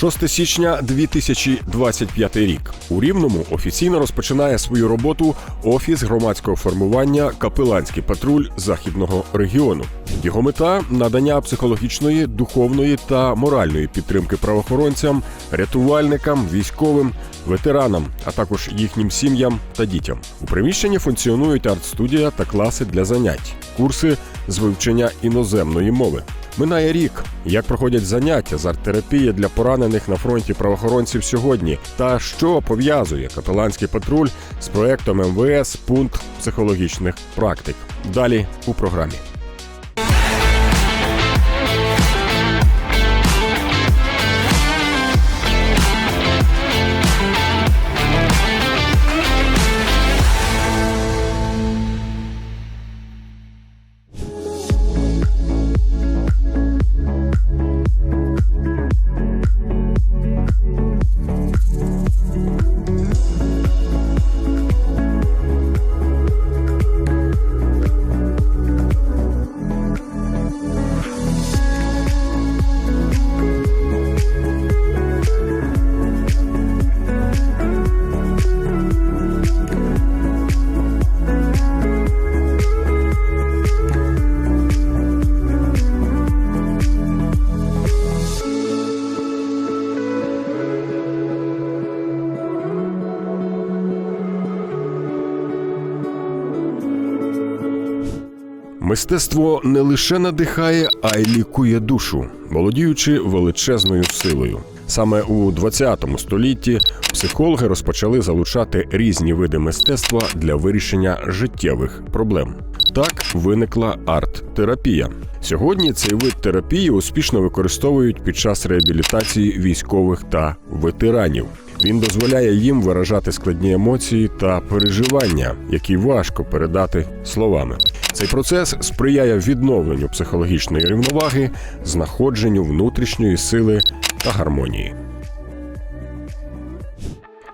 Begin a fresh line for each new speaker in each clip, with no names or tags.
6 січня 2025 рік. У Рівному офіційно розпочинає свою роботу офіс громадського формування Капеланський патруль західного регіону. Його мета надання психологічної, духовної та моральної підтримки правоохоронцям, рятувальникам, військовим, ветеранам, а також їхнім сім'ям та дітям. У приміщенні функціонують арт-студія та класи для занять, курси з вивчення іноземної мови. Минає рік, як проходять заняття з арт-терапії для поранених на фронті правоохоронців сьогодні, та що пов'язує капеланський патруль з проектом МВС пункт психологічних практик. Далі у програмі. Мистецтво не лише надихає, а й лікує душу, володіючи величезною силою. Саме у 20 столітті психологи розпочали залучати різні види мистецтва для вирішення життєвих проблем. Так виникла арт-терапія. Сьогодні цей вид терапії успішно використовують під час реабілітації військових та ветеранів. Він дозволяє їм виражати складні емоції та переживання, які важко передати словами. Цей процес сприяє відновленню психологічної рівноваги, знаходженню внутрішньої сили та гармонії.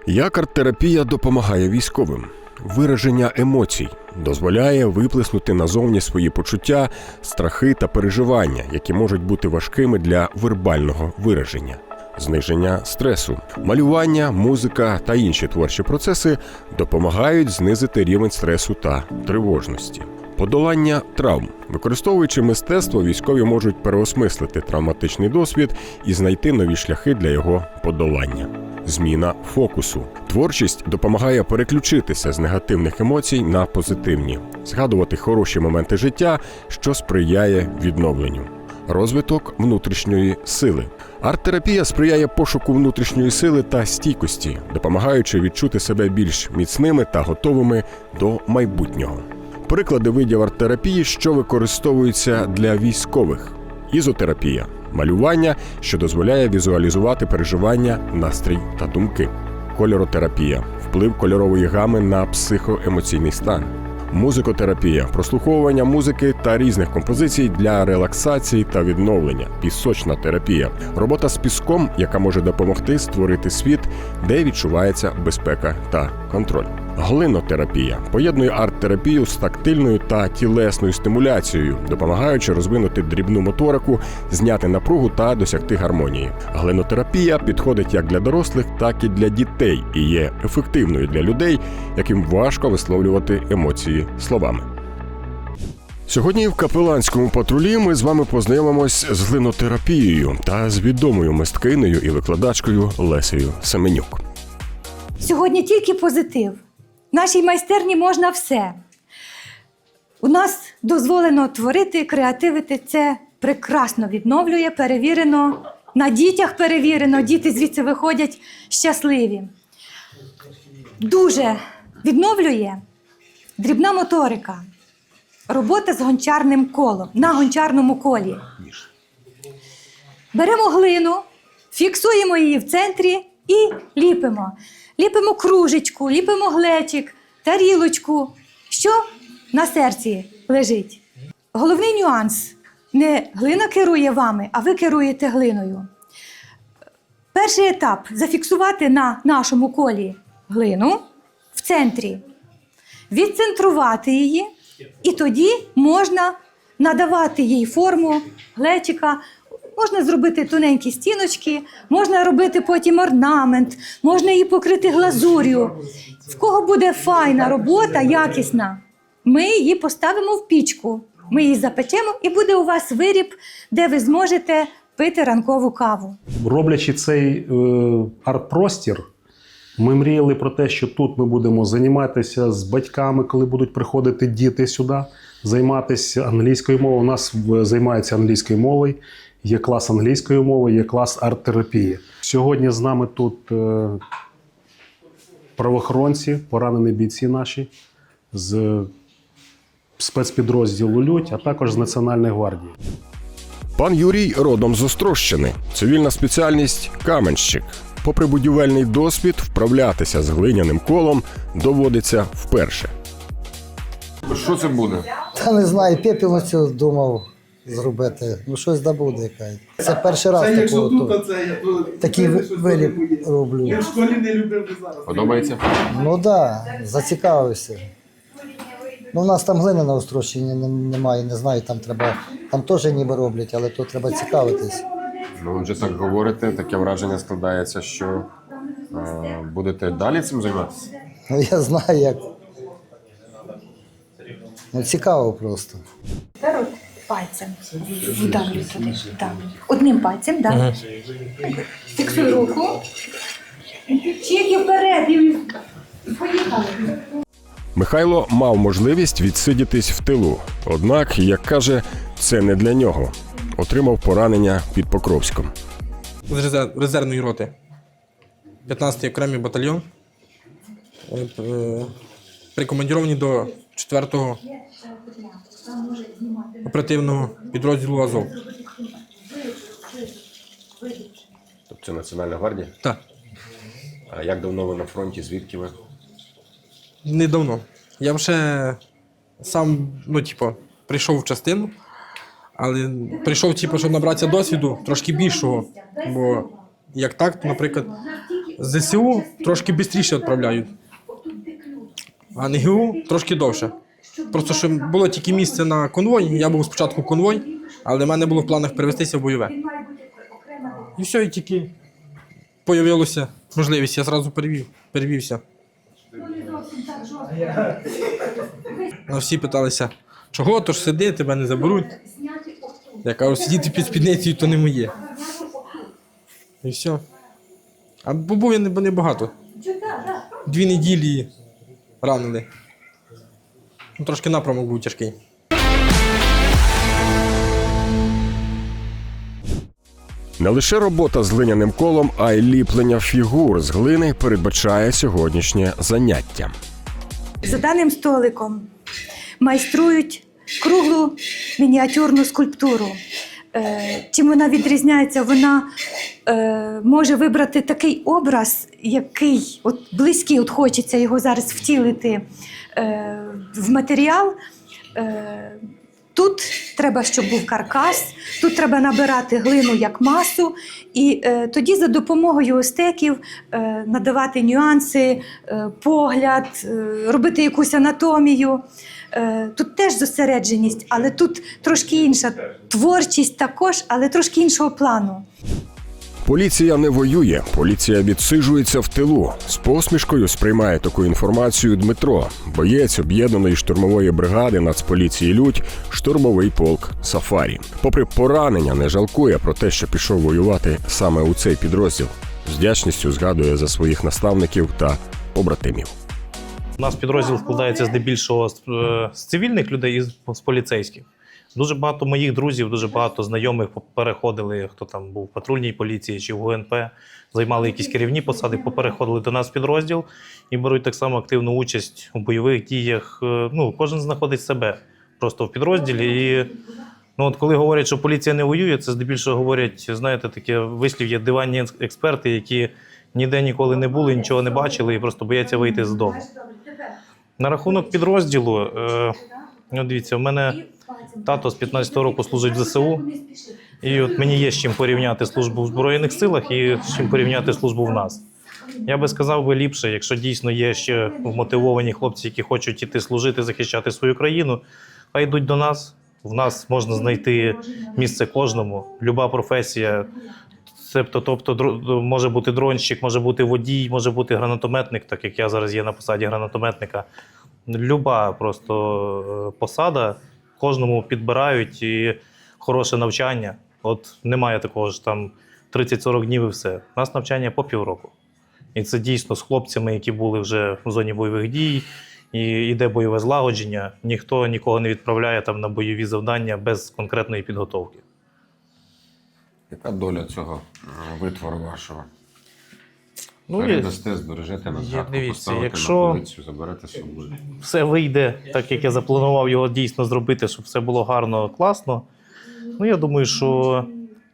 Як арт-терапія допомагає військовим? Вираження емоцій дозволяє виплеснути назовні свої почуття, страхи та переживання, які можуть бути важкими для вербального вираження. Зниження стресу, малювання, музика та інші творчі процеси допомагають знизити рівень стресу та тривожності. Подолання травм, використовуючи мистецтво, військові можуть переосмислити травматичний досвід і знайти нові шляхи для його подолання. Зміна фокусу. Творчість допомагає переключитися з негативних емоцій на позитивні, згадувати хороші моменти життя, що сприяє відновленню. Розвиток внутрішньої сили. Арт-терапія сприяє пошуку внутрішньої сили та стійкості, допомагаючи відчути себе більш міцними та готовими до майбутнього. Приклади видів арт-терапії, що використовуються для військових: ізотерапія, малювання, що дозволяє візуалізувати переживання, настрій та думки, кольоротерапія, вплив кольорової гами на психоемоційний стан. Музикотерапія, прослуховування музики та різних композицій для релаксації та відновлення, пісочна терапія, робота з піском, яка може допомогти створити світ, де відчувається безпека та контроль. Глинотерапія поєднує арт-терапію з тактильною та тілесною стимуляцією, допомагаючи розвинути дрібну моторику, зняти напругу та досягти гармонії. Глинотерапія підходить як для дорослих, так і для дітей і є ефективною для людей, яким важко висловлювати емоції словами. Сьогодні в капеланському патрулі ми з вами познайомимось з глинотерапією та з відомою мисткинею і викладачкою Лесею Семенюк.
Сьогодні тільки позитив. Нашій майстерні можна все. У нас дозволено творити, креативити. Це прекрасно відновлює, перевірено. На дітях перевірено, діти звідси виходять щасливі. Дуже відновлює дрібна моторика, робота з гончарним колом на гончарному колі. Беремо глину, фіксуємо її в центрі і ліпимо. Ліпимо кружечку, ліпимо глечик, тарілочку, що на серці лежить. Головний нюанс: не глина керує вами, а ви керуєте глиною. Перший етап зафіксувати на нашому колі глину в центрі, відцентрувати її, і тоді можна надавати їй форму глечика, Можна зробити тоненькі стіночки, можна робити потім орнамент, можна її покрити глазур'ю. В кого буде файна робота, якісна, ми її поставимо в пічку. Ми її запечемо, і буде у вас виріб, де ви зможете пити ранкову каву.
Роблячи цей е, арт-простір, ми мріяли про те, що тут ми будемо займатися з батьками, коли будуть приходити діти сюди, займатися англійською мовою. У нас займаються англійською мовою, є клас англійської мови, є клас арт-терапії. Сьогодні з нами тут е, правоохоронці, поранені бійці наші з спецпідрозділу Людь, а також з Національної гвардії.
Пан Юрій родом з Острощини. Цивільна спеціальність каменщик. Попри будівельний досвід, вправлятися з глиняним колом доводиться вперше. Що це буде?
Та не знаю, пепельницю думав зробити. Ну щось да буде якась. Це перший раз
Це якщо
такого,
тут,
то,
то це я то
такий ви- виліп роблю.
Я в школі не любив би зараз.
Подобається?
Ну так, да, зацікавився. Ну, у нас там глини на Острощині не- немає, не знаю, там треба, там теж ніби роблять, але тут треба цікавитись.
Ну, вже так говорите, таке враження складається, що е, будете далі цим займатися.
Ну я знаю як. Ну, цікаво просто.
Пальцем вдавлю туди. вдавлю. Одним пальцем, так. Фіксуй руку. Чеки вперед і поїхали.
Михайло мав можливість відсидітись в тилу. Однак, як каже, це не для нього. Отримав поранення під Покровськом.
з резер- резервної роти. 15-й окремий батальйон. Е, е, Прикомандіровані до 4-го оперативного підрозділу Азов.
Тобто це Національна гвардія?
Так,
А як давно ви на фронті? Звідки ви?
недавно. Я вже сам, ну, типу, прийшов в частину, але прийшов, типу, щоб набратися досвіду трошки більшого. Бо як так, то, наприклад, ЗСУ трошки швидше відправляють. А НГУ трошки довше. Просто що було тільки місце на конвой. Я був спочатку конвой, але в мене було в планах перевестися в бойове. І все, і тільки появилася можливість, я зразу перевів, перевівся. А всі питалися, чого то ж сиди, тебе не заберуть. Я кажу, сидіти під спідницею то не моє. І все. А був я не- небагато. Дві неділі ранили. Ну, трошки напрямок був тяжкий.
Не лише робота з глиняним колом, а й ліплення фігур з глини передбачає сьогоднішнє заняття.
За даним столиком майструють круглу мініатюрну скульптуру. Е, Чим вона відрізняється? Вона е, може вибрати такий образ, який от близький, от хочеться його зараз втілити е, в матеріал. Е, Тут треба, щоб був каркас, тут треба набирати глину як масу, і е, тоді за допомогою остеків е, надавати нюанси, е, погляд, е, робити якусь анатомію. Е, тут теж зосередженість, але тут трошки інша творчість також, але трошки іншого плану.
Поліція не воює, поліція відсиджується в тилу. З посмішкою сприймає таку інформацію Дмитро, боєць об'єднаної штурмової бригади Нацполіції Людь, штурмовий полк Сафарі. Попри поранення, не жалкує про те, що пішов воювати саме у цей підрозділ. З вдячністю згадує за своїх наставників та побратимів.
У нас підрозділ складається здебільшого з, е, з цивільних людей і з поліцейських. Дуже багато моїх друзів, дуже багато знайомих переходили, хто там був в патрульній поліції чи в ГУНП, займали якісь керівні посади, попереходили до нас в підрозділ і беруть так само активну участь у бойових діях. Е, Ну, кожен знаходить себе просто в підрозділі. І ну, от коли говорять, що поліція не воює, це здебільшого говорять, знаєте, таке вислів є диванні експерти, які ніде ніколи не були, нічого не бачили і просто бояться вийти з дому. На рахунок підрозділу, е, ну, дивіться, в мене тато з 15-го року служить в ЗСУ, і от мені є з чим порівняти службу в Збройних силах і з чим порівняти службу в нас. Я би сказав би ліпше, якщо дійсно є ще вмотивовані хлопці, які хочуть іти служити, захищати свою країну, хай йдуть до нас. В нас можна знайти місце кожному. Люба професія. Тобто, тобто може бути дронщик, може бути водій, може бути гранатометник, так як я зараз є на посаді гранатометника. Люба просто е, посада, кожному підбирають і хороше навчання. От немає такого ж там 30-40 днів і все. У нас навчання по півроку. І це дійсно з хлопцями, які були вже в зоні бойових дій, і йде бойове злагодження. Ніхто нікого не відправляє там на бойові завдання без конкретної підготовки.
Яка доля цього витвору вашого?
Ну, і
Передасте, збережете на
Є,
згадку,
дивіться,
поставите
якщо-
на полицю, заберете з собою.
все вийде так, як я запланував його дійсно зробити, щоб все було гарно, класно. Ну, я думаю, що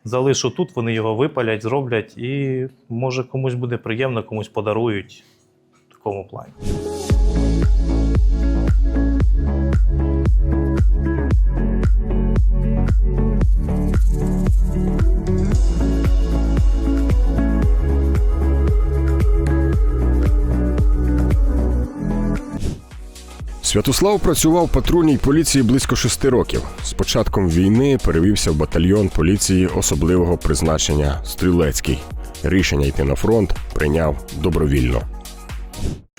залишу тут, вони його випалять, зроблять, і може комусь буде приємно, комусь подарують в такому плані.
Святослав працював в патрульній поліції близько шести років. З початком війни перевівся в батальйон поліції особливого призначення Стрілецький. Рішення йти на фронт прийняв добровільно.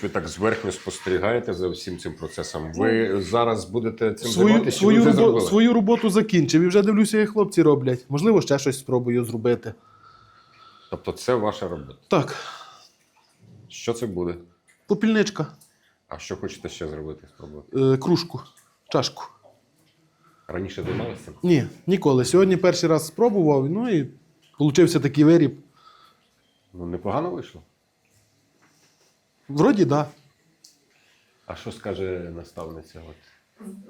Ви так зверхньо спостерігаєте за всім цим процесом. Ви зараз будете цим
Свою,
займатися? ви
свою, робо- свою роботу закінчив і вже дивлюся, як хлопці роблять. Можливо, ще щось спробую зробити.
Тобто це ваша робота.
Так,
Що це буде?
попільничка,
А що хочете ще зробити? Спробувати?
е, кружку, чашку.
Раніше займалися?
Ні, ніколи. Сьогодні перший раз спробував, ну і получився такий виріб.
Ну непогано вийшло.
Вроді, да.
А що скаже наставниця? От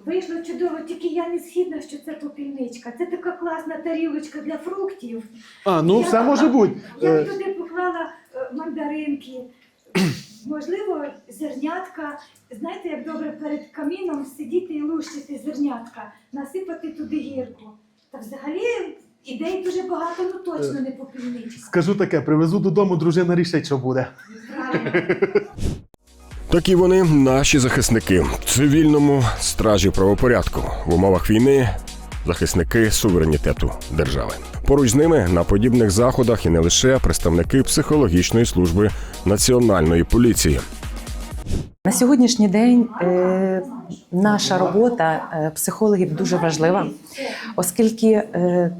Вийшло чудово, тільки я не згідна, що це попільничка. Це така класна тарілочка для фруктів.
А, ну
Я-
все може бути.
Я б
Е,
туди поклала е, мандаринки, можливо, зернятка. Знаєте, як добре перед каміном сидіти і лущити зернятка, насипати туди гірку. Та взагалі ідей дуже багато, ну точно не попільничка.
Скажу таке, привезу додому, дружина рішить, що буде.
Такі вони наші захисники в цивільному стражі правопорядку в умовах війни. Захисники суверенітету держави. Поруч з ними на подібних заходах і не лише представники психологічної служби національної поліції.
На сьогоднішній день е, наша робота е, психологів дуже важлива, оскільки е,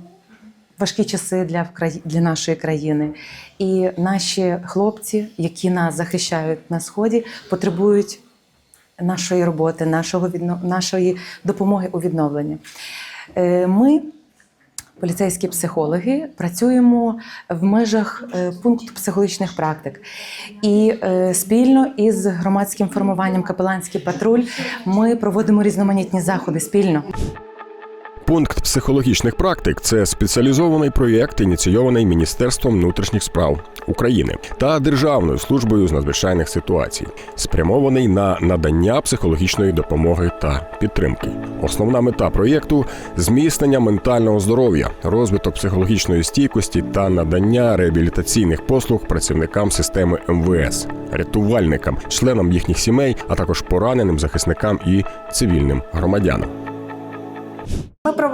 важкі часи для, для нашої країни, і наші хлопці, які нас захищають на сході, потребують нашої роботи, нашого нашої допомоги у відновленні. Е, Ми поліцейські психологи працюємо в межах е, пункту психологічних практик. І е, спільно із громадським формуванням Капеланський патруль ми проводимо різноманітні заходи спільно.
Пункт психологічних практик це спеціалізований проєкт, ініційований Міністерством внутрішніх справ України та Державною службою з надзвичайних ситуацій, спрямований на надання психологічної допомоги та підтримки. Основна мета проєкту зміцнення ментального здоров'я, розвиток психологічної стійкості та надання реабілітаційних послуг працівникам системи МВС, рятувальникам, членам їхніх сімей, а також пораненим захисникам і цивільним громадянам.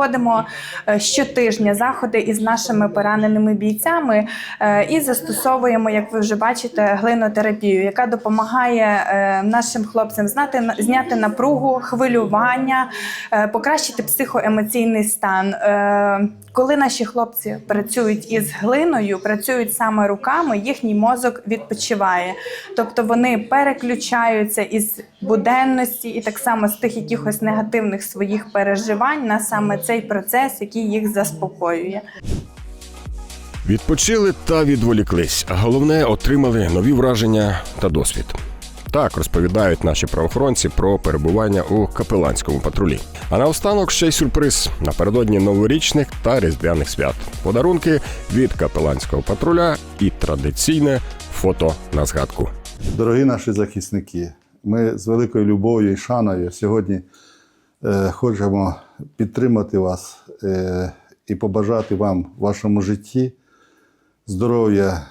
Проводимо е, щотижня заходи із нашими пораненими бійцями е, і застосовуємо, як ви вже бачите, глинотерапію, яка допомагає е, нашим хлопцям знати зняти напругу, хвилювання, покращити психоемоційний стан. Коли наші хлопці працюють із глиною, працюють саме руками, їхній мозок відпочиває. Тобто вони переключаються із буденності і так само з тих якихось негативних своїх переживань на саме цей процес, який їх заспокоює.
Відпочили та відволіклись, а головне отримали нові враження та досвід. Так розповідають наші правоохоронці про перебування у капеланському патрулі. А наостанок ще й сюрприз напередодні новорічних та різдвяних свят. Подарунки від капеланського патруля і традиційне фото на згадку.
Дорогі наші захисники, ми з великою любов'ю і шаною сьогодні хочемо підтримати вас е, і побажати вам в вашому житті здоров'я,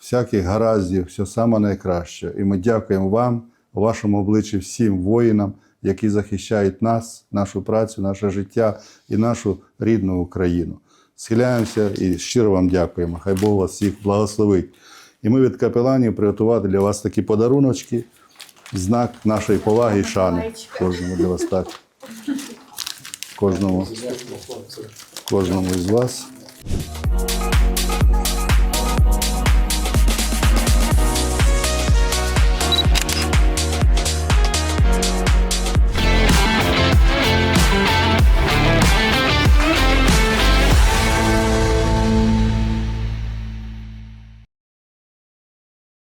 всяких гараздів, все саме найкраще. І ми дякуємо вам, у вашому обличчі всім воїнам, які захищають нас, нашу працю, наше життя і нашу рідну Україну. Схиляємося і щиро вам дякуємо. Хай Бог вас всіх благословить. І ми від капеланів приготували для вас такі подаруночки, знак нашої поваги і шани. Кожному для вас так. Кожному, кожному із вас.